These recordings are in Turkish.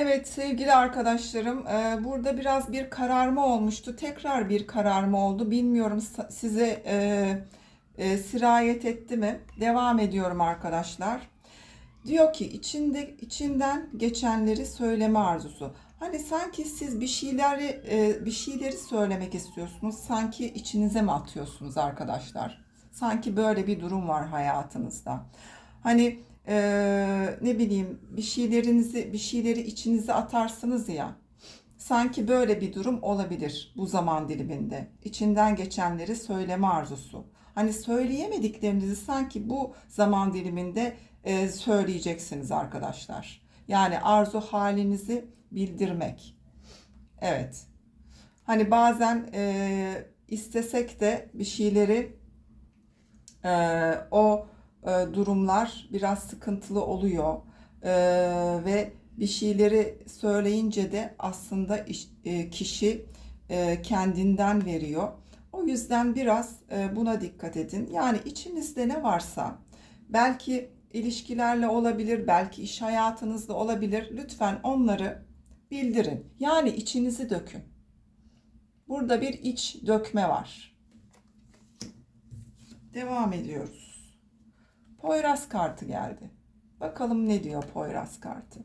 Evet sevgili arkadaşlarım, e, burada biraz bir kararma olmuştu. Tekrar bir kararma oldu. Bilmiyorum size e, e, sirayet etti mi? Devam ediyorum arkadaşlar. Diyor ki içinde içinden geçenleri söyleme arzusu. Hani sanki siz bir şeyleri bir şeyleri söylemek istiyorsunuz. Sanki içinize mi atıyorsunuz arkadaşlar? Sanki böyle bir durum var hayatınızda. Hani e, ne bileyim bir şeylerinizi bir şeyleri içinize atarsınız ya. Sanki böyle bir durum olabilir bu zaman diliminde. İçinden geçenleri söyleme arzusu. Hani söyleyemediklerinizi sanki bu zaman diliminde e, söyleyeceksiniz arkadaşlar. Yani arzu halinizi bildirmek. Evet. Hani bazen e, istesek de bir şeyleri e, o e, durumlar biraz sıkıntılı oluyor E, ve bir şeyleri söyleyince de aslında iş- e, kişi e, kendinden veriyor. O yüzden biraz e, buna dikkat edin. Yani içinizde ne varsa belki ilişkilerle olabilir, belki iş hayatınızda olabilir. Lütfen onları bildirin. Yani içinizi dökün. Burada bir iç dökme var. Devam ediyoruz. Poyraz kartı geldi. Bakalım ne diyor Poyraz kartı.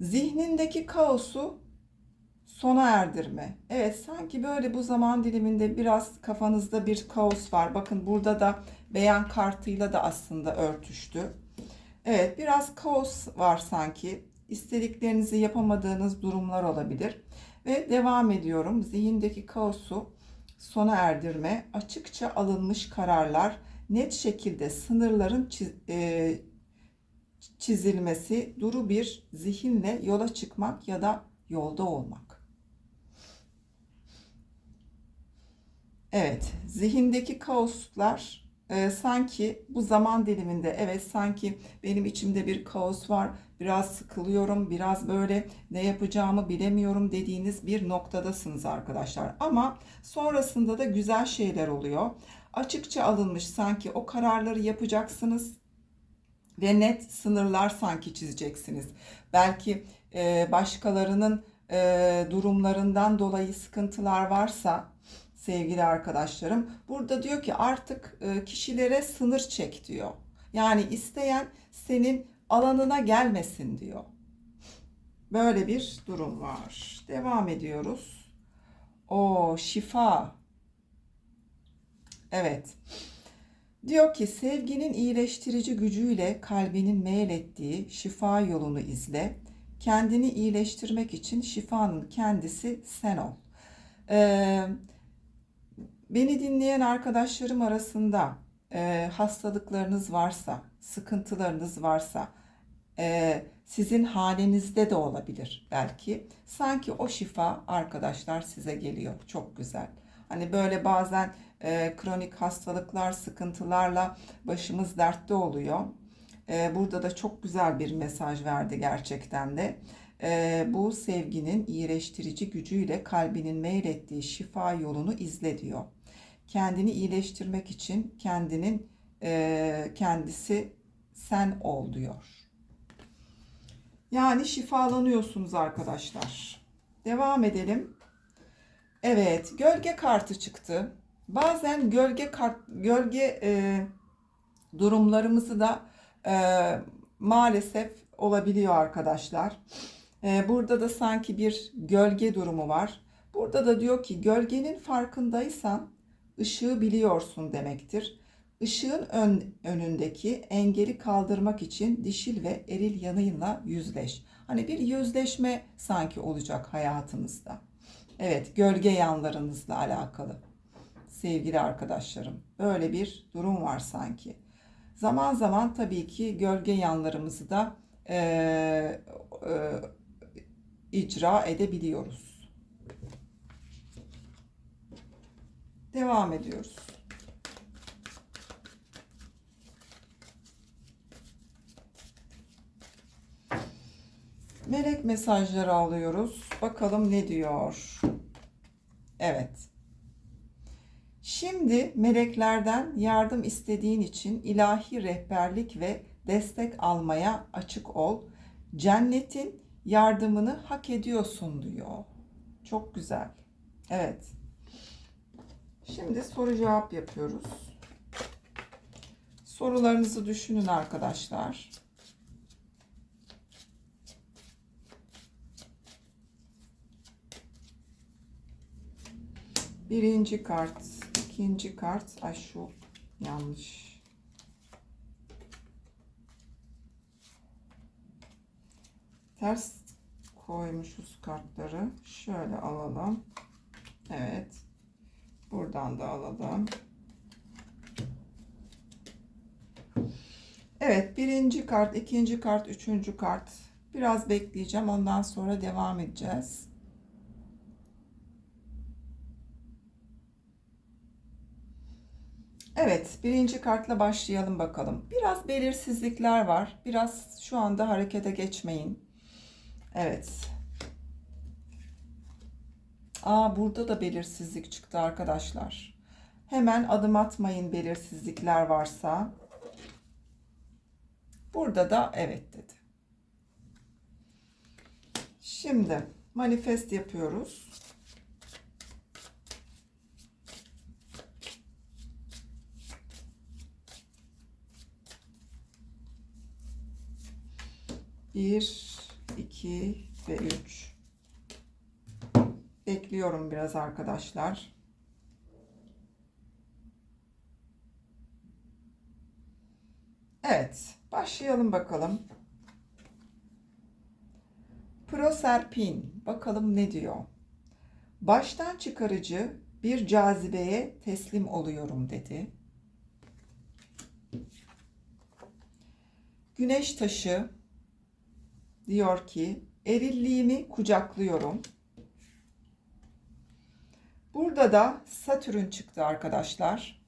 Zihnindeki kaosu sona erdirme. Evet sanki böyle bu zaman diliminde biraz kafanızda bir kaos var. Bakın burada da beyan kartıyla da aslında örtüştü. Evet biraz kaos var sanki. İstediklerinizi yapamadığınız durumlar olabilir. Ve devam ediyorum. Zihindeki kaosu sona erdirme, açıkça alınmış kararlar, net şekilde sınırların e, çizilmesi, duru bir zihinle yola çıkmak ya da yolda olmak. Evet, zihindeki kaoslar e, sanki bu zaman diliminde evet sanki benim içimde bir kaos var, biraz sıkılıyorum, biraz böyle ne yapacağımı bilemiyorum dediğiniz bir noktadasınız arkadaşlar. Ama sonrasında da güzel şeyler oluyor. Açıkça alınmış sanki o kararları yapacaksınız ve net sınırlar sanki çizeceksiniz. Belki e, başkalarının e, durumlarından dolayı sıkıntılar varsa sevgili arkadaşlarım burada diyor ki artık e, kişilere sınır çek diyor. Yani isteyen senin alanına gelmesin diyor. Böyle bir durum var. Devam ediyoruz. O şifa. Evet. Diyor ki sevginin iyileştirici gücüyle kalbinin meylettiği şifa yolunu izle. Kendini iyileştirmek için şifanın kendisi sen ol. Ee, beni dinleyen arkadaşlarım arasında e, hastalıklarınız varsa, sıkıntılarınız varsa, e, sizin halinizde de olabilir belki. Sanki o şifa arkadaşlar size geliyor. Çok güzel. Hani böyle bazen e, kronik hastalıklar, sıkıntılarla başımız dertte oluyor. E, burada da çok güzel bir mesaj verdi gerçekten de. E, bu sevginin iyileştirici gücüyle kalbinin meylettiği şifa yolunu izle diyor. Kendini iyileştirmek için kendinin e, kendisi sen ol diyor. Yani şifalanıyorsunuz arkadaşlar. Devam edelim. Evet, gölge kartı çıktı. Bazen gölge kart, gölge e, durumlarımızı da e, maalesef olabiliyor arkadaşlar. E, burada da sanki bir gölge durumu var. Burada da diyor ki gölgenin farkındaysan ışığı biliyorsun demektir. Işığın ön, önündeki engeli kaldırmak için dişil ve eril yanıyla yüzleş. Hani bir yüzleşme sanki olacak hayatınızda. Evet, gölge yanlarınızla alakalı. Sevgili arkadaşlarım, böyle bir durum var sanki. Zaman zaman tabii ki gölge yanlarımızı da e, e, icra edebiliyoruz. Devam ediyoruz. Melek mesajları alıyoruz. Bakalım ne diyor. Evet. Şimdi meleklerden yardım istediğin için ilahi rehberlik ve destek almaya açık ol. Cennetin yardımını hak ediyorsun diyor. Çok güzel. Evet. Şimdi soru cevap yapıyoruz. Sorularınızı düşünün arkadaşlar. Birinci kart, ikinci kart. Ay şu yanlış. Ters koymuşuz kartları. Şöyle alalım. Evet. Buradan da alalım. Evet, birinci kart, ikinci kart, üçüncü kart. Biraz bekleyeceğim. Ondan sonra devam edeceğiz. Evet, birinci kartla başlayalım bakalım. Biraz belirsizlikler var. Biraz şu anda harekete geçmeyin. Evet. Aa, burada da belirsizlik çıktı arkadaşlar. Hemen adım atmayın belirsizlikler varsa. Burada da evet dedi. Şimdi manifest yapıyoruz. Bir, iki ve üç. Bekliyorum biraz arkadaşlar. Evet, başlayalım bakalım. Proserpin, bakalım ne diyor? Baştan çıkarıcı bir cazibeye teslim oluyorum dedi. Güneş taşı diyor ki erilliğimi kucaklıyorum. Burada da Satürn çıktı arkadaşlar.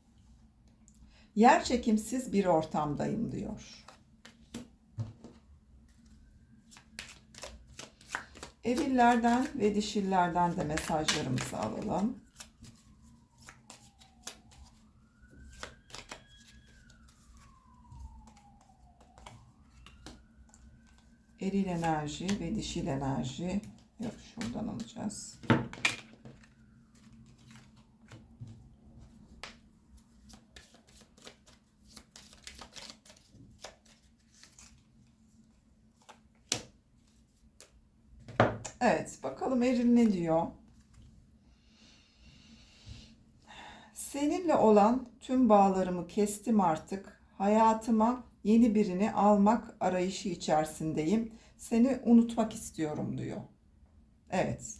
Yer çekimsiz bir ortamdayım diyor. Erillerden ve dişillerden de mesajlarımızı alalım. Eril enerji ve dişil enerji. Yok şuradan alacağız. Evet, bakalım Eril ne diyor? Seninle olan tüm bağlarımı kestim artık. Hayatıma yeni birini almak arayışı içerisindeyim. Seni unutmak istiyorum diyor. Evet.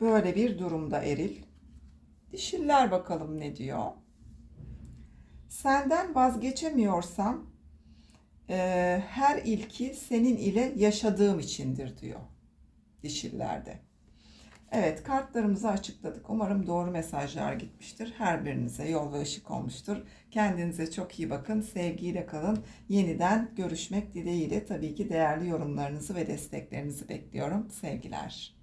Böyle bir durumda Eril. Dişiller bakalım ne diyor? Senden vazgeçemiyorsam e, her ilki senin ile yaşadığım içindir diyor dişillerde. Evet kartlarımızı açıkladık. Umarım doğru mesajlar gitmiştir. Her birinize yol ve ışık olmuştur. Kendinize çok iyi bakın. Sevgiyle kalın. Yeniden görüşmek dileğiyle tabii ki değerli yorumlarınızı ve desteklerinizi bekliyorum. Sevgiler.